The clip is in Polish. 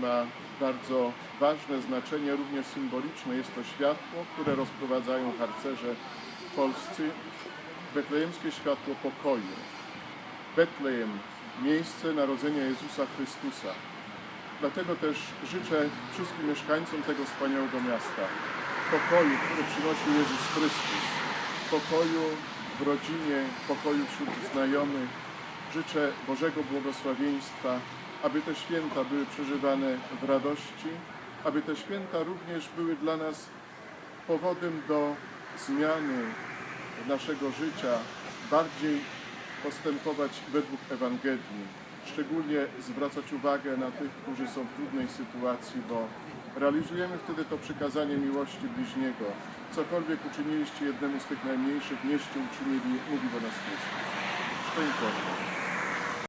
ma bardzo ważne znaczenie, również symboliczne. Jest to światło, które rozprowadzają harcerze polscy. Betlejemskie światło pokoju. Betlejem, miejsce narodzenia Jezusa Chrystusa. Dlatego też życzę wszystkim mieszkańcom tego wspaniałego miasta pokoju, który przynosił Jezus Chrystus. Pokoju w rodzinie, pokoju wśród znajomych. Życzę Bożego błogosławieństwa, aby te święta były przeżywane w radości, aby te święta również były dla nas powodem do zmiany naszego życia, bardziej postępować według Ewangelii, szczególnie zwracać uwagę na tych, którzy są w trudnej sytuacji, bo realizujemy wtedy to przykazanie miłości bliźniego. Cokolwiek uczyniliście jednemu z tych najmniejszych, nieście uczynili, mówi do nas Chrystus. Szczęść.